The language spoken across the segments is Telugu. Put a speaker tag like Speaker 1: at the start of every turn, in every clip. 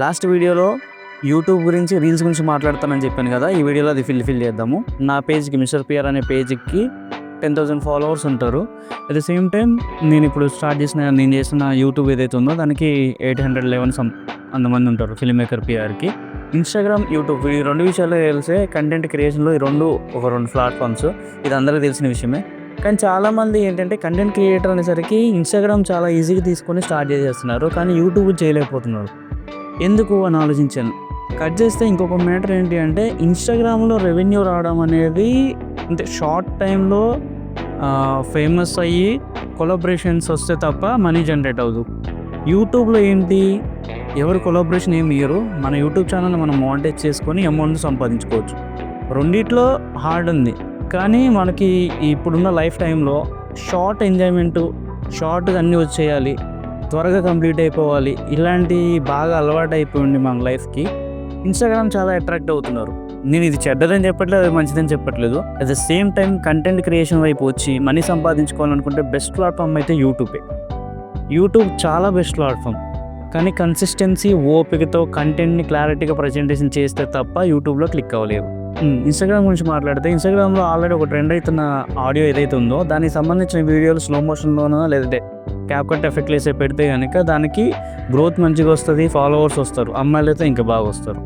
Speaker 1: లాస్ట్ వీడియోలో యూట్యూబ్ గురించి రీల్స్ గురించి మాట్లాడతానని చెప్పాను కదా ఈ వీడియోలో అది ఫిల్ ఫిల్ చేద్దాము. నా పేజ్కి మిస్టర్ పిఆర్ అనే పేజ్కి టెన్ థౌసండ్ ఫాలోవర్స్ ఉంటారు. అట్ ద సేమ్ టైం నేను ఇప్పుడు స్టార్ట్ చేసిన నేను చేసిన యూట్యూబ్ ఏదైతే ఉందో దానికి ఎయిట్ హండ్రెడ్ లెవెన్ సమ్ అంతమంది ఉంటారు ఫిల్మ్ మేకర్ పిఆర్కి. ఇన్స్టాగ్రామ్ యూట్యూబ్ ఈ రెండు విషయాలు తెలిసే కంటెంట్ క్రియేషన్లో ఈ రెండు ఒక రెండు ప్లాట్ఫామ్స్ ఇది అందరికీ తెలిసిన విషయమే. కానీ చాలామంది ఏంటంటే కంటెంట్ క్రియేటర్ అనేసరికి ఇన్స్టాగ్రామ్ చాలా ఈజీగా తీసుకొని స్టార్ట్ చేసేస్తున్నారు. కానీ యూట్యూబ్ చేయలేకపోతున్నారు. ఎందుకు అని ఆలోచించాను. కట్ చేస్తే ఇంకొక మ్యాటర్ ఏంటి అంటే ఇన్స్టాగ్రామ్లో రెవెన్యూ రావడం అనేది అంటే షార్ట్ టైంలో ఫేమస్ అయ్యి కొలాబరేషన్స్ వస్తే తప్ప మనీ జనరేట్ అవ్వదు. యూట్యూబ్లో ఏంటి? ఎవరు కొలాబరేషన్ ఏమి ఇయ్యరు? మన యూట్యూబ్ ఛానల్ మనం మానిటైజ్ చేసుకొని అమౌంట్ సంపాదించుకోవచ్చు. రెండిట్లో హార్డ్ ఉంది. కానీ మనకి ఇప్పుడున్న లైఫ్ టైంలో షార్ట్ ఎంజాయ్మెంట్ షార్ట్గా అన్నీ వచ్చేయాలి. త్వరగా కంప్లీట్ అయిపోవాలి. ఇలాంటి బాగా అలవాటు అయిపోయింది మన లైఫ్కి. ఇన్స్టాగ్రామ్ చాలా అట్రాక్ట్ అవుతున్నారు. నేను ఇది చెడ్డదని చెప్పట్లేదు అది మంచిదని చెప్పట్లేదు. At the same time content creation వైపు వచ్చి మనీ సంపాదించుకోవాలనుకుంటే బెస్ట్ ప్లాట్ఫామ్ అయితే యూట్యూబే యూట్యూబ్ చాలా బెస్ట్ ప్లాట్ఫామ్ కానీ కన్సిస్టెన్సీ ఓపికతో కంటెంట్ని క్లారిటీగా ప్రజెంటేషన్ చేస్తే తప్ప యూట్యూబ్లో క్లిక్ అవ్వలేదు. Hmm, ఇన్స్టాగ్రామ్ గురించి మాట్లాడితే ఇన్స్టాగ్రామ్లో ఆల్రెడీ ఒక ట్రెండ్ అవుతున్న ఆడియో ఏదైతే ఉందో దానికి సంబంధించిన వీడియోలు స్లో మోషన్లోనో లేదంటే క్యాప్కట్ ఎఫెక్ట్ వేసే పెడితే కనుక దానికి గ్రోత్ మంచిగా వస్తుంది ఫాలోవర్స్ వస్తారు అమ్మాయిలు అయితే ఇంకా బాగా వస్తారు.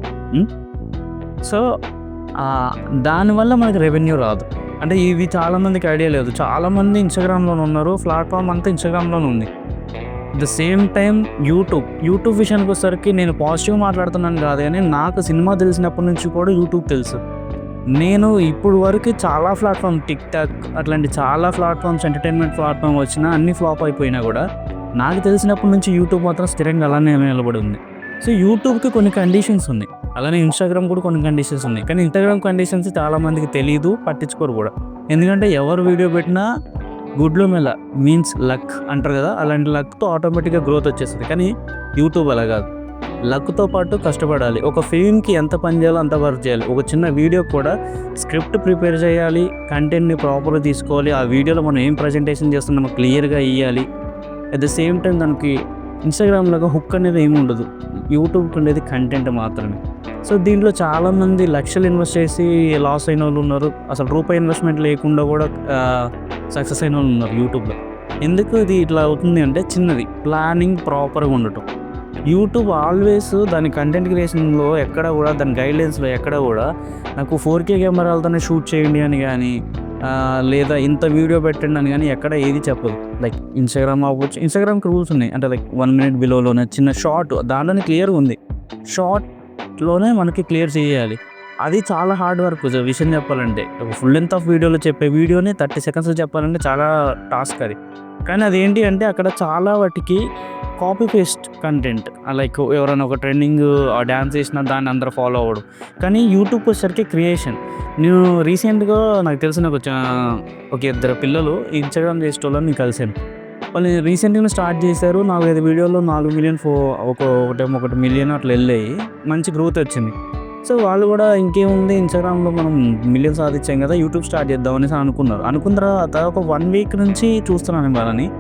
Speaker 1: సో దానివల్ల మనకి రెవెన్యూ రాదు. అంటే ఇవి చాలామందికి ఐడియా లేదు. చాలామంది ఇన్స్టాగ్రామ్లోనే ఉన్నారు ప్లాట్ఫామ్ అంతా ఇన్స్టాగ్రామ్లోనే ఉంది. The same time YouTube. YouTube విషయానికి వచ్చేసరికి నేను పాజిటివ్ మాట్లాడుతున్నాను కాదు కానీ నాకు సినిమా తెలిసినప్పటి నుంచి కూడా యూట్యూబ్ తెలుసు. నేను ఇప్పుడు వరకు చాలా ప్లాట్ఫామ్ టిక్ టాక్ అట్లాంటి చాలా ప్లాట్ఫామ్స్ ఎంటర్టైన్మెంట్ ప్లాట్ఫామ్ వచ్చినా అన్ని ఫ్లాప్ అయిపోయినా కూడా నాకు తెలిసినప్పటి నుంచి యూట్యూబ్ మాత్రం స్థిరంగా అలానే నిలబడి ఉంది. సో యూట్యూబ్కి కొన్ని కండిషన్స్ ఉన్నాయి. అలానే ఇన్స్టాగ్రామ్ కూడా కొన్ని కండిషన్స్ ఉన్నాయి. కానీ ఇన్స్టాగ్రామ్ కండిషన్స్ చాలామందికి తెలియదు పట్టించుకోరు కూడా. ఎందుకంటే ఎవరు వీడియో పెట్టినా గుడ్లు మెల్ల మీన్స్ లక్ అంటారు కదా అలాంటి లక్తో ఆటోమేటిక్గా గ్రోత్ వచ్చేస్తుంది. కానీ యూట్యూబ్ అలా కాదు. లక్తో పాటు కష్టపడాలి. ఒక ఫిల్మ్కి ఎంత పని చేయాలో అంత వర్క్ చేయాలి. ఒక చిన్న వీడియో కూడా స్క్రిప్ట్ ప్రిపేర్ చేయాలి కంటెంట్ని ప్రాపర్గా తీసుకోవాలి ఆ వీడియోలో మనం ఏం ప్రజెంటేషన్ చేస్తున్నామో క్లియర్గా ఇవ్వాలి అట్ ద సేమ్ టైం దానికి ఇన్స్టాగ్రామ్ లాగా హుక్ అనేది ఏమి ఉండదు. యూట్యూబ్కి ఉండేది కంటెంట్ మాత్రమే. సో దీంట్లో చాలామంది లక్షలు ఇన్వెస్ట్ చేసి లాస్ అయిన వాళ్ళు ఉన్నారు. అసలు రూపాయి ఇన్వెస్ట్మెంట్ లేకుండా కూడా సక్సెస్ అయిన వాళ్ళు ఉన్నారు యూట్యూబ్లో. ఎందుకు ఇది ఇట్లా అవుతుంది అంటే చిన్నది. ప్లానింగ్ ప్రాపర్గా ఉండటం. యూట్యూబ్ ఆల్వేస్ దాని కంటెంట్ క్రియేషన్లో ఎక్కడ కూడా దాని గైడ్లైన్స్లో ఎక్కడ కూడా నాకు ఫోర్ కే కెమెరాలతోనే షూట్ చేయండి అని కానీ లేదా ఇంత వీడియో పెట్టండి అని కానీ ఎక్కడ ఏది చెప్పదు. లైక్ ఇన్స్టాగ్రామ్ అవ్వచ్చు. ఇన్స్టాగ్రామ్కి రూల్స్ ఉన్నాయి. అంటే లైక్ వన్ మినిట్ బిలోలోనే చిన్న షార్ట్ దాంట్లోనే క్లియర్గా ఉంది. షార్ట్లోనే మనకి క్లియర్ చేయాలి. అది చాలా హార్డ్ వర్క్ విషయం చెప్పాలంటే ఫుల్ లెంత్ ఆఫ్ వీడియోలో చెప్పే వీడియోని థర్టీ సెకండ్స్ చెప్పాలంటే చాలా టాస్క్ అది. కానీ అదేంటి అంటే అక్కడ చాలా వాటికి కాపీ పేస్ట్ కంటెంట్ లైక్ ఎవరైనా ఒక ట్రెండింగ్ డ్యాన్స్ చేసినా దాన్ని అందరూ ఫాలో అవ్వడం కానీ యూట్యూబ్ వచ్చేసరికి క్రియేషన్ నేను రీసెంట్గా నాకు తెలిసిన ఒక ఒక ఇద్దరు పిల్లలు ఇన్స్టాగ్రామ్ చేసేటోళ్ళని నేను కలిసాను వాళ్ళు రీసెంట్గా స్టార్ట్ చేశారు. నాలుగైదు వీడియోలో నాలుగు మిలియన్ ఫో ఒక ఒకటేమో ఒకటి మిలియన్ అట్లా వెళ్ళాయి. మంచి గ్రోత్ వచ్చింది. సో వాళ్ళు కూడా ఇంకేముంది ఇన్స్టాగ్రామ్లో మనం మిలియన్ సాధించాం కదా యూట్యూబ్ స్టార్ట్ చేద్దాం అనేసి అనుకున్నారు. అనుకున్న తర్వాత ఒక వన్ వీక్ నుంచి చూస్తున్నాను వాళ్ళని.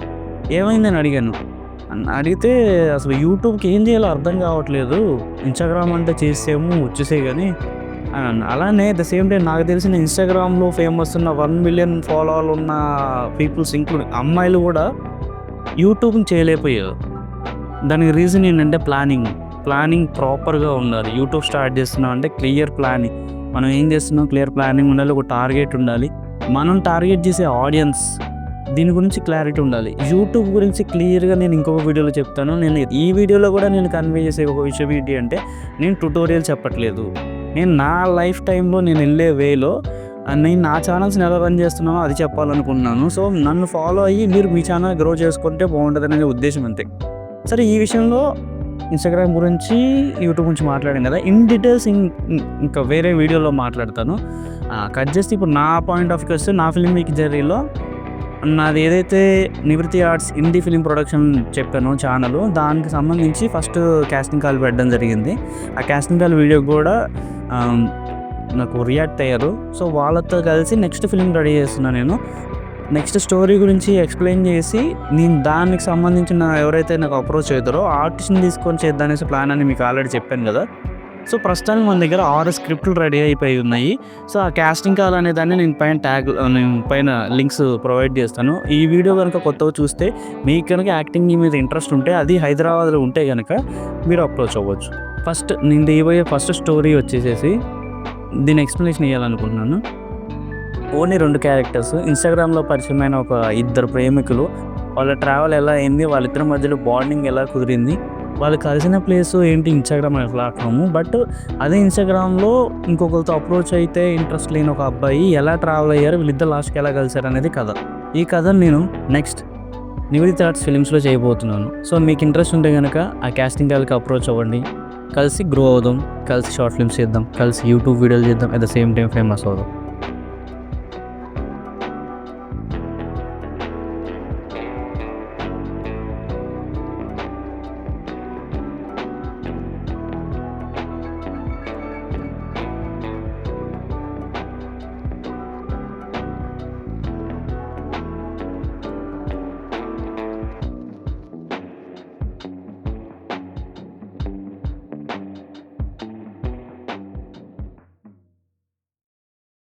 Speaker 1: ఏమైంది నేను అడిగాను. అడిగితే అసలు యూట్యూబ్కి ఏం చేయాలో అర్థం కావట్లేదు. ఇన్స్టాగ్రామ్ అంటే చేసేమో వచ్చేసే కానీ అలానే ద సేమ్ టైం నాకు తెలిసిన ఇన్స్టాగ్రామ్లో ఫేమస్ ఉన్న వన్ మిలియన్ ఫాలోవర్లు ఉన్న పీపుల్స్ ఇంక్లూడ్ అమ్మాయిలు కూడా యూట్యూబ్ని చేయలేకపోయారు. దానికి రీజన్ ఏంటంటే ప్లానింగ్. ప్లానింగ్ ప్రాపర్గా ఉండాలి. యూట్యూబ్ స్టార్ట్ చేస్తున్నాం అంటే క్లియర్ ప్లానింగ్. మనం ఏం చేస్తున్నాం? క్లియర్ ప్లానింగ్ ఉండాలి. ఒక టార్గెట్ ఉండాలి. మనం టార్గెట్ చేసే ఆడియన్స్ దీని గురించి క్లారిటీ ఉండాలి. యూట్యూబ్ గురించి క్లియర్గా నేను ఇంకొక వీడియోలో చెప్తాను. నేను ఈ వీడియోలో కూడా నేను కన్వే చేసే ఒక విషయం ఏంటి అంటే నేను ట్యూటోరియల్ చెప్పట్లేదు. నేను నా లైఫ్ టైంలో నేను వెళ్ళే వేలో నేను నా ఛానల్స్ని ఎలా రన్ చేస్తున్నానో అది చెప్పాలనుకున్నాను. సో నన్ను ఫాలో అయ్యి మీరు మీ ఛానల్ గ్రో చేసుకుంటే బాగుంటుంది ఉద్దేశం అంతే. సరే ఈ విషయంలో ఇన్స్టాగ్రామ్ గురించి యూట్యూబ్ గురించి మాట్లాడాను కదా. ఇన్ డీటెయిల్స్ ఇన్ ఇంకా వేరే వీడియోలో మాట్లాడతాను. కట్ చేస్తే ఇప్పుడు నా పాయింట్ ఆఫ్ వ్యూ వస్తే నా ఫిల్మ్ మేకింగ్ జర్నీలో నాది ఏదైతే Nivritti arts Hindi film production చెప్పాను ఛానల్ దానికి సంబంధించి ఫస్ట్ కాస్టింగ్ కాల్ పెట్టడం జరిగింది. ఆ కాస్టింగ్ కాల్ వీడియో కూడా నాకు రియాక్ట్ అయ్యారు. సో వాళ్ళతో కలిసి నెక్స్ట్ ఫిలిం రెడీ చేస్తున్నాను నేను. నెక్స్ట్ స్టోరీ గురించి ఎక్స్ప్లెయిన్ చేసి నేను దానికి సంబంధించిన ఎవరైతే నాకు అప్రోచ్ అవుతారో ఆర్టిస్ట్ని తీసుకొని చేద్దానేసి ప్లాన్ అని మీకు ఆల్రెడీ చెప్పాను కదా. సో ప్రస్తుతానికి మన దగ్గర ఆరు స్క్రిప్ట్లు రెడీ అయిపోయి ఉన్నాయి. సో ఆ క్యాస్టింగ్ కాల్ అనే దాన్ని నేను పైన ట్యాగ్ నేను పైన లింక్స్ ప్రొవైడ్ చేస్తాను. ఈ వీడియో కనుక కొత్తగా చూస్తే మీకు కనుక యాక్టింగ్ మీద ఇంట్రెస్ట్ ఉంటే అది హైదరాబాద్లో ఉంటే కనుక మీరు అప్రోచ్ అవ్వచ్చు. ఫస్ట్ నేను తీయబోయే ఫస్ట్ స్టోరీ వచ్చేసేసి దీని ఎక్స్ప్లెనేషన్ ఇవ్వాలనుకుంటున్నాను ఓన్లీ రెండు క్యారెక్టర్స్ ఇన్స్టాగ్రామ్లో పరిచయమైన ఒక ఇద్దరు ప్రేమికులు వాళ్ళ ట్రావెల్ ఎలా అయింది వాళ్ళిద్దరి మధ్యలో బాండింగ్ ఎలా కుదిరింది వాళ్ళు కలిసిన ప్లేస్ ఏంటి? ఇన్స్టాగ్రామ్ అనే ప్లాట్ఫామ్ బట్ అదే ఇన్స్టాగ్రామ్లో ఇంకొకరితో అప్రోచ్ అయితే ఇంట్రెస్ట్ లేని ఒక అబ్బాయి ఎలా ట్రావెల్ అయ్యారు? వీళ్ళిద్దరు లాస్ట్కి ఎలా కలిశారు అనేది కథ. ఈ కథను నేను నెక్స్ట్ నివేదిత ఆర్ట్స్ ఫిలిమ్స్లో చేయబోతున్నాను. సో మీకు ఇంట్రెస్ట్ ఉంటే కనుక ఆ క్యాస్టింగ్ వాళ్ళకి అప్రోచ్ అవ్వండి. కలిసి గ్రో అవుదాం. కలిసి షార్ట్ ఫిల్మ్స్ చేద్దాం. కలిసి యూట్యూబ్ వీడియోలు చేద్దాం. At the same time famous అవుదాం.